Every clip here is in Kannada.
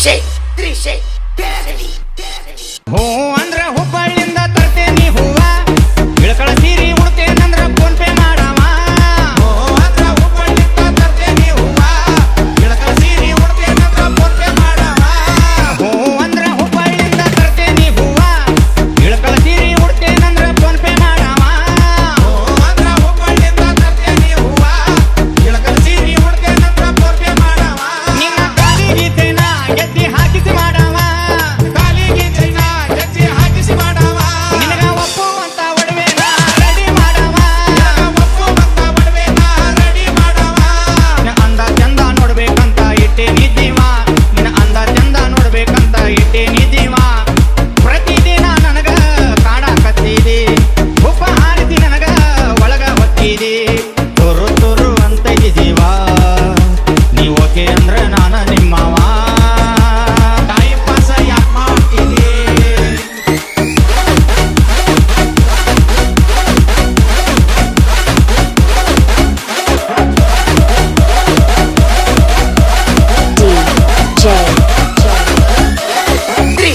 ದೃಶ್ಯ ದೃಶ್ಯ ಹೋ ಅಂದ್ರ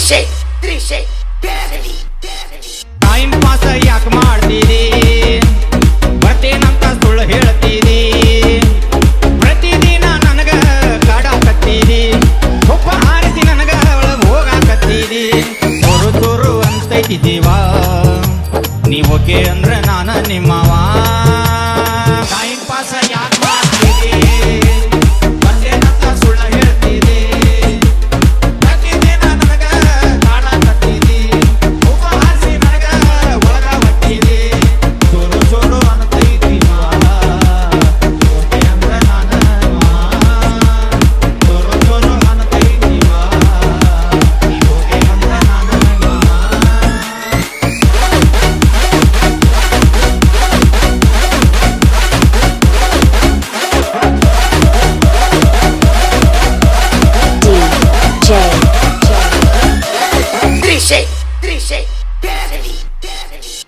ತ್ರಿಶೆ ತ್ರಿಶೆ ಟೈಮ್ ಪಾಸ್ ಯಾಕೆ ಮಾಡ್ತೀರಿ? ಬರ್ತೇನಂತ ಸುಳ್ಳು ಹೇಳ್ತೀರಿ? ಪ್ರತಿದಿನ ನನಗ ಕಾಡಾಕತ್ತೀರಿ ಒಬ್ಬ ಹಾರಿಸಿ ನನಗ ಒಳಗೆ ಹೋಗಾಕತ್ತೀರಿ ತೋರು ತೋರು ಅಂತೈತಿ ನೀವು ನೀವೋಕೆ ಅಂದ್ರೆ ನಾನು ನಿಮ್ಮವಾ Three shake, three shake, three.